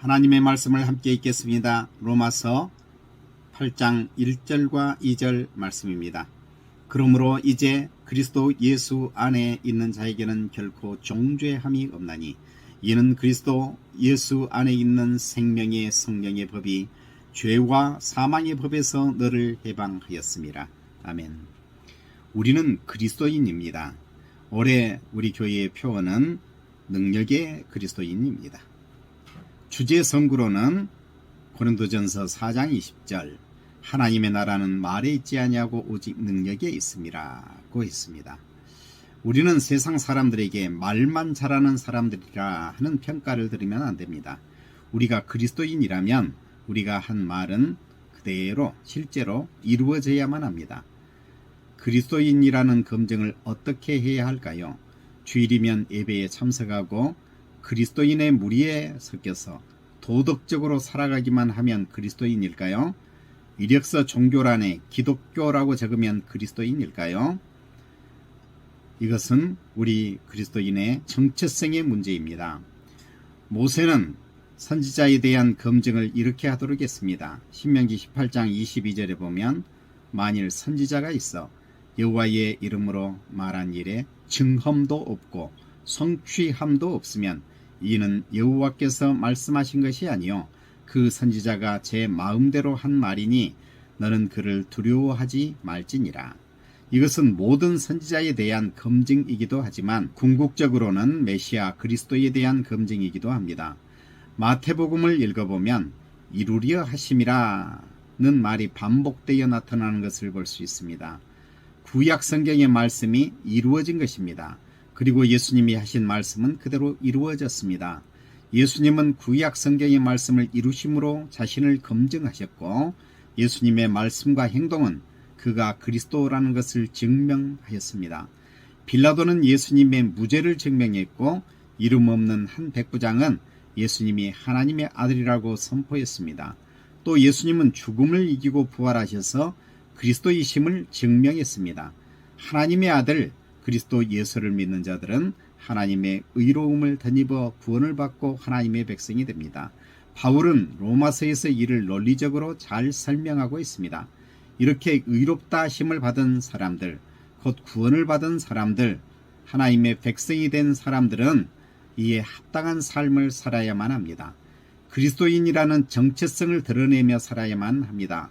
하나님의 말씀을 함께 읽겠습니다. 로마서 8장 1절과 2절 말씀입니다. 그러므로 이제 그리스도 예수 안에 있는 자에게는 결코 종죄함이 없나니 이는 그리스도 예수 안에 있는 생명의 성령의 법이 죄와 사망의 법에서 너를 해방하였습니다. 아멘. 우리는 그리스도인입니다. 올해 우리 교회의 표어는 능력의 그리스도인입니다. 주제 성구로는 고린도전서 4장 20절 하나님의 나라는 말에 있지 아니하고 오직 능력에 있음이라고 했습니다. 우리는 세상 사람들에게 말만 잘하는 사람들이라 하는 평가를 들으면 안 됩니다. 우리가 그리스도인이라면 우리가 한 말은 그대로 실제로 이루어져야만 합니다. 그리스도인이라는 검증을 어떻게 해야 할까요? 주일이면 예배에 참석하고 그리스도인의 무리에 섞여서 도덕적으로 살아가기만 하면 그리스도인일까요? 이력서 종교란에 기독교라고 적으면 그리스도인일까요? 이것은 우리 그리스도인의 정체성의 문제입니다. 모세는 선지자에 대한 검증을 이렇게 하도록 했습니다. 신명기 18장 22절에 보면 만일 선지자가 있어 여호와의 이름으로 말한 일에 증험도 없고 성취함도 없으면 이는 여호와께서 말씀하신 것이 아니요 그 선지자가 제 마음대로 한 말이니 너는 그를 두려워하지 말지니라. 이것은 모든 선지자에 대한 검증이기도 하지만 궁극적으로는 메시아 그리스도에 대한 검증이기도 합니다. 마태복음을 읽어보면 이루려 하심이라는 말이 반복되어 나타나는 것을 볼 수 있습니다. 구약 성경의 말씀이 이루어진 것입니다. 그리고 예수님이 하신 말씀은 그대로 이루어졌습니다. 예수님은 구약 성경의 말씀을 이루심으로 자신을 검증하셨고 예수님의 말씀과 행동은 그가 그리스도라는 것을 증명하였습니다. 빌라도는 예수님의 무죄를 증명했고 이름 없는 한 백부장은 예수님이 하나님의 아들이라고 선포했습니다. 또 예수님은 죽음을 이기고 부활하셔서 그리스도이심을 증명했습니다. 하나님의 아들 그리스도 예수를 믿는 자들은 하나님의 의로움을 덧입어 구원을 받고 하나님의 백성이 됩니다. 바울은 로마서에서 이를 논리적으로 잘 설명하고 있습니다. 이렇게 의롭다 힘을 받은 사람들, 곧 구원을 받은 사람들, 하나님의 백성이 된 사람들은 이에 합당한 삶을 살아야만 합니다. 그리스도인이라는 정체성을 드러내며 살아야만 합니다.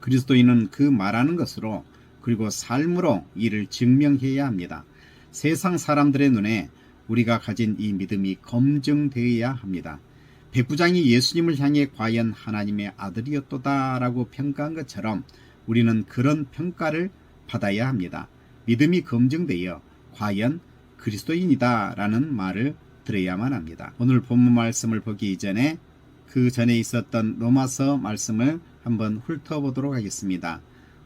그리스도인은 그 말하는 것으로 그리고 삶으로 이를 증명해야 합니다. 세상 사람들의 눈에 우리가 가진 이 믿음이 검증되어야 합니다. 백부장이 예수님을 향해 과연 하나님의 아들이었도다라고 평가한 것처럼 우리는 그런 평가를 받아야 합니다. 믿음이 검증되어 과연 그리스도인이다라는 말을 들어야만 합니다. 오늘 본문 말씀을 보기 이전에 그 전에 있었던 로마서 말씀을 한번 훑어보도록 하겠습니다.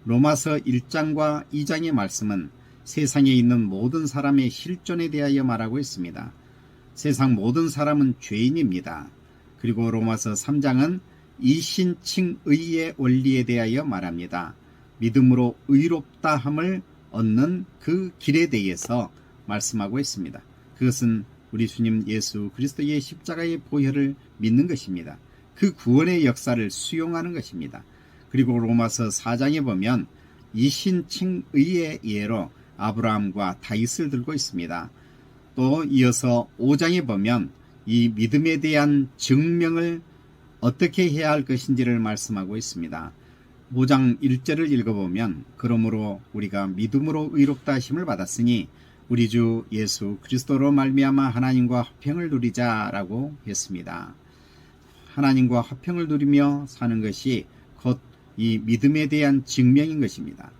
로마서 1장과 2장의 말씀은 세상에 있는 모든 사람의 실존에 대하여 말하고 있습니다. 세상 모든 사람은 죄인입니다. 그리고 로마서 3장은 이신칭의의 원리에 대하여 말합니다. 믿음으로 의롭다함을 얻는 그 길에 대해서 말씀하고 있습니다. 그것은 우리 주님 예수 그리스도의 십자가의 보혈을 믿는 것입니다. 그 구원의 역사를 수용하는 것입니다. 그리고 로마서 4장에 보면 이신칭의의 예로 아브라함과 다윗을 들고 있습니다. 또 이어서 5장에 보면 이 믿음에 대한 증명을 어떻게 해야 할 것인지를 말씀하고 있습니다. 5장 1절을 읽어보면 그러므로 우리가 믿음으로 의롭다 하심을 받았으니 우리 주 예수 그리스도로 말미암아 하나님과 화평을 누리자라고 했습니다. 하나님과 화평을 누리며 사는 것이 곧 이 믿음에 대한 증명인 것입니다.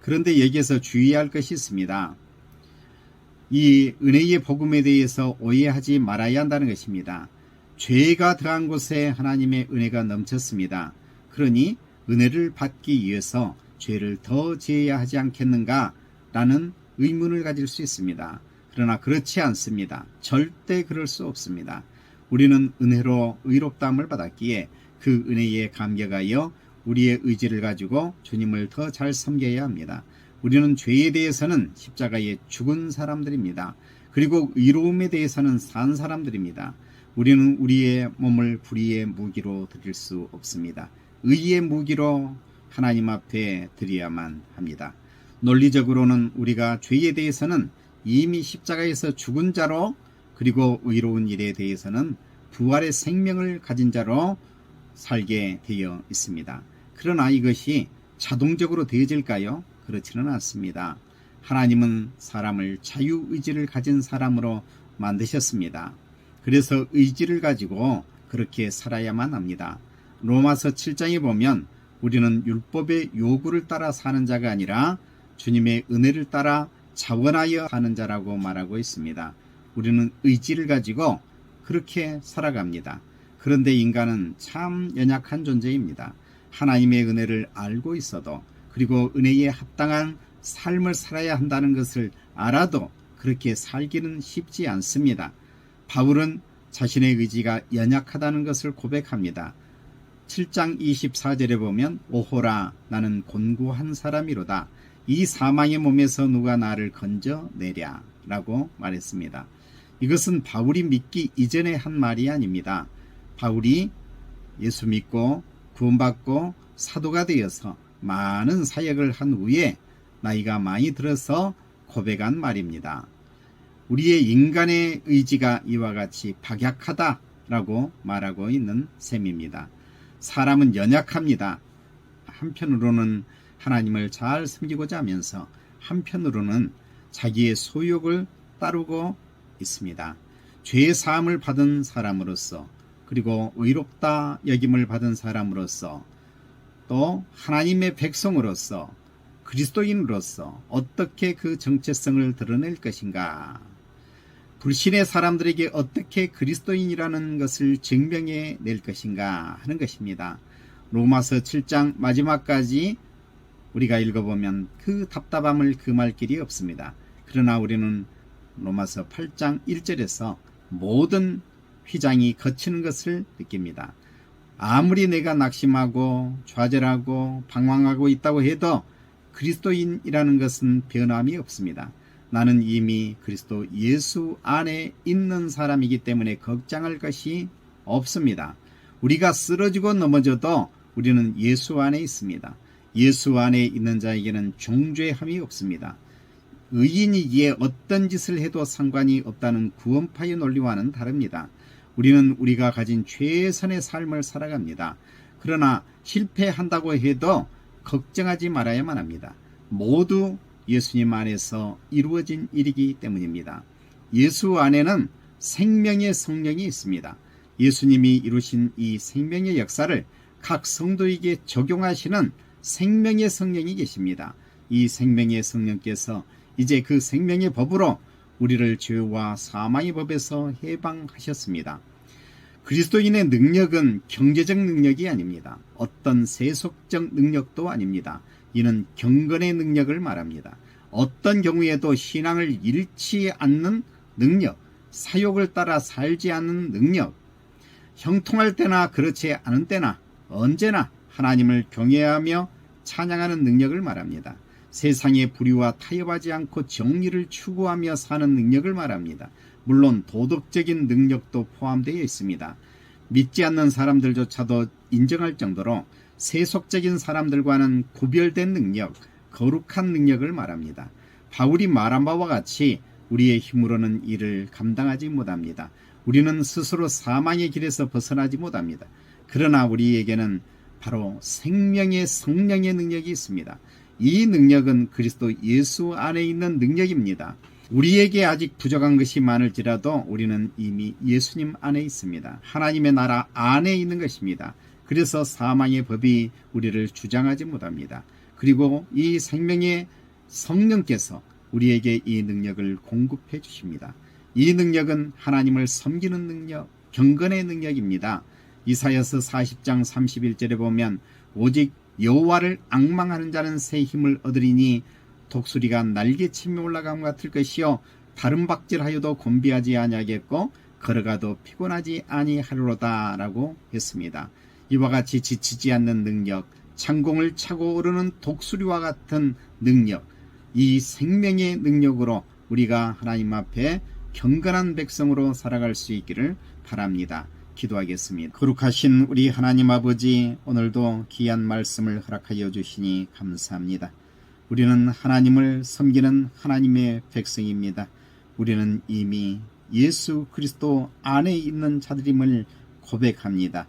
그런데 여기에서 주의해야 할 것이 있습니다. 이 은혜의 복음에 대해서 오해하지 말아야 한다는 것입니다. 죄가 더한 곳에 하나님의 은혜가 넘쳤습니다. 그러니 은혜를 받기 위해서 죄를 더 지어야 하지 않겠는가? 라는 의문을 가질 수 있습니다. 그러나 그렇지 않습니다. 절대 그럴 수 없습니다. 우리는 은혜로 의롭다함을 받았기에 그 은혜에 감격하여 우리의 의지를 가지고 주님을 더 잘 섬겨야 합니다. 우리는 죄에 대해서는 십자가에 죽은 사람들입니다. 그리고 의로움에 대해서는 산 사람들입니다. 우리는 우리의 몸을 불의의 무기로 드릴 수 없습니다. 의의 무기로 하나님 앞에 드려야만 합니다. 논리적으로는 우리가 죄에 대해서는 이미 십자가에서 죽은 자로 그리고 의로운 일에 대해서는 부활의 생명을 가진 자로 살게 되어 있습니다. 그러나 이것이 자동적으로 되어질까요? 그렇지는 않습니다. 하나님은 사람을 자유의지를 가진 사람으로 만드셨습니다. 그래서 의지를 가지고 그렇게 살아야만 합니다. 로마서 7장에 보면 우리는 율법의 요구를 따라 사는 자가 아니라 주님의 은혜를 따라 자원하여 사는 자라고 말하고 있습니다. 우리는 의지를 가지고 그렇게 살아갑니다. 그런데 인간은 참 연약한 존재입니다. 하나님의 은혜를 알고 있어도 그리고 은혜에 합당한 삶을 살아야 한다는 것을 알아도 그렇게 살기는 쉽지 않습니다. 바울은 자신의 의지가 연약하다는 것을 고백합니다. 7장 24절에 보면 오호라 나는 곤고한 사람이로다. 이 사망의 몸에서 누가 나를 건져내랴 라고 말했습니다. 이것은 바울이 믿기 이전에 한 말이 아닙니다. 바울이 예수 믿고 구원받고 사도가 되어서 많은 사역을 한 후에 나이가 많이 들어서 고백한 말입니다. 우리의 인간의 의지가 이와 같이 박약하다라고 말하고 있는 셈입니다. 사람은 연약합니다. 한편으로는 하나님을 잘 섬기고자 하면서 한편으로는 자기의 소욕을 따르고 있습니다. 죄의 사함을 받은 사람으로서 그리고 의롭다 여김을 받은 사람으로서 또 하나님의 백성으로서 그리스도인으로서 어떻게 그 정체성을 드러낼 것인가? 불신의 사람들에게 어떻게 그리스도인이라는 것을 증명해 낼 것인가 하는 것입니다. 로마서 7장 마지막까지 우리가 읽어보면 그 답답함을 금할 길이 없습니다. 그러나 우리는 로마서 8장 1절에서 모든 휘장이 거치는 것을 느낍니다. 아무리 내가 낙심하고 좌절하고 방황하고 있다고 해도 그리스도인이라는 것은 변함이 없습니다. 나는 이미 그리스도 예수 안에 있는 사람이기 때문에 걱정할 것이 없습니다. 우리가 쓰러지고 넘어져도 우리는 예수 안에 있습니다. 예수 안에 있는 자에게는 종죄함이 없습니다. 의인이기에 어떤 짓을 해도 상관이 없다는 구원파의 논리와는 다릅니다. 우리는 우리가 가진 최선의 삶을 살아갑니다. 그러나 실패한다고 해도 걱정하지 말아야만 합니다. 모두 예수님 안에서 이루어진 일이기 때문입니다. 예수 안에는 생명의 성령이 있습니다. 예수님이 이루신 이 생명의 역사를 각 성도에게 적용하시는 생명의 성령이 계십니다. 이 생명의 성령께서 이제 그 생명의 법으로 우리를 죄와 사망의 법에서 해방하셨습니다. 그리스도인의 능력은 경제적 능력이 아닙니다. 어떤 세속적 능력도 아닙니다. 이는 경건의 능력을 말합니다. 어떤 경우에도 신앙을 잃지 않는 능력, 사욕을 따라 살지 않는 능력, 형통할 때나 그렇지 않은 때나 언제나 하나님을 경외하며 찬양하는 능력을 말합니다. 세상의 불의와 타협하지 않고 정의를 추구하며 사는 능력을 말합니다. 물론 도덕적인 능력도 포함되어 있습니다. 믿지 않는 사람들조차도 인정할 정도로 세속적인 사람들과는 구별된 능력, 거룩한 능력을 말합니다. 바울이 말한 바와 같이 우리의 힘으로는 이를 감당하지 못합니다. 우리는 스스로 사망의 길에서 벗어나지 못합니다. 그러나 우리에게는 바로 생명의 성령의 능력이 있습니다. 이 능력은 그리스도 예수 안에 있는 능력입니다. 우리에게 아직 부족한 것이 많을지라도 우리는 이미 예수님 안에 있습니다. 하나님의 나라 안에 있는 것입니다. 그래서 사망의 법이 우리를 주장하지 못합니다. 그리고 이 생명의 성령께서 우리에게 이 능력을 공급해 주십니다. 이 능력은 하나님을 섬기는 능력, 경건의 능력입니다. 이사여서 40장 31절에 보면 오직 여호와를 악망하는 자는 새 힘을 얻으리니 독수리가 날개치며 올라감 같을 것이요 다른 박질하여도 곤비하지 아니하겠고 걸어가도 피곤하지 아니하리로다라고 했습니다. 이와 같이 지치지 않는 능력, 창공을 차고 오르는 독수리와 같은 능력, 이 생명의 능력으로 우리가 하나님 앞에 경건한 백성으로 살아갈 수 있기를 바랍니다. 기도하겠습니다. 거룩하신 우리 하나님 아버지 오늘도 귀한 말씀을 허락하여 주시니 감사합니다. 우리는 하나님을 섬기는 하나님의 백성입니다. 우리는 이미 예수 그리스도 안에 있는 자들임을 고백합니다.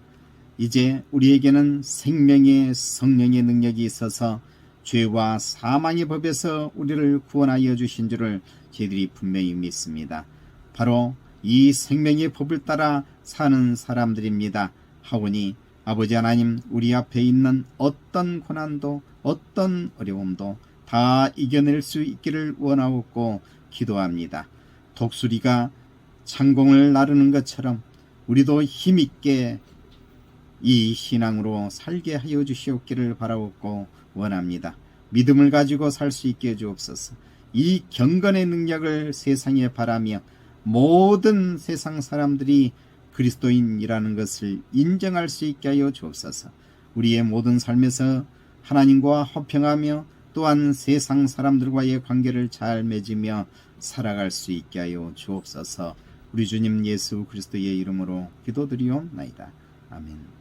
이제 우리에게는 생명의 성령의 능력이 있어서 죄와 사망의 법에서 우리를 구원하여 주신 줄을 저희들이 분명히 믿습니다. 바로 이 생명의 법을 따라 사는 사람들입니다. 하오니 아버지 하나님 우리 앞에 있는 어떤 고난도 어떤 어려움도 다 이겨낼 수 있기를 원하옵고 기도합니다. 독수리가 창공을 나르는 것처럼 우리도 힘있게 이 신앙으로 살게 하여 주시옵기를 바라옵고 원합니다. 믿음을 가지고 살 수 있게 해주옵소서. 이 경건의 능력을 세상에 바라며 모든 세상 사람들이 그리스도인이라는 것을 인정할 수 있게 하여 주옵소서. 우리의 모든 삶에서 하나님과 화평하며 또한 세상 사람들과의 관계를 잘 맺으며 살아갈 수 있게 하여 주옵소서. 우리 주님 예수 그리스도의 이름으로 기도드리옵나이다. 아멘.